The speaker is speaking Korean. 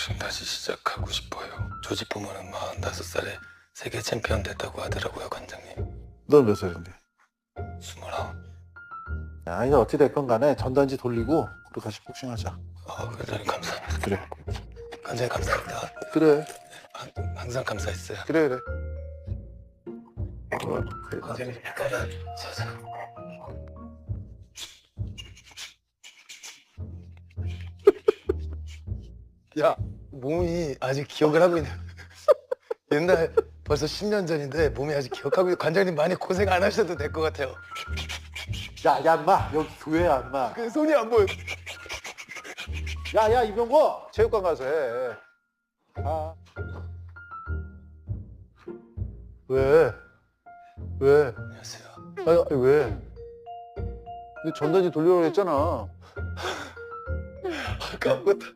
복싱 다시 시작하고 싶어요. 조지 부모는 45살에 세계 챔피언 됐다고 하더라고요, 관장님. 넌 몇 살인데? 29. 야, 이제 어찌 됐건 간에 전단지 돌리고 우리 같이 복싱하자. 아, 관장님 감사합니다. 그래. 관장님 감사합니다. 그래. 아, 항상 감사했어요. 그래, 그래. 관장님 약간은 서서. 야, 몸이 아직 기억을 하고 있네. 옛날 벌써 10년 전인데 몸이 아직 기억하고 있 관장님 많이 고생 안 하셔도 될 것 같아요. 야, 야, 인마. 여기 교회야, 인마. 그 손이 안 보여. 야, 야, 이병고. 체육관 가서 해. 아. 왜? 왜? 안녕하세요. 아니, 아니, 왜? 근데 전단지 돌리라고 했잖아. 아까부터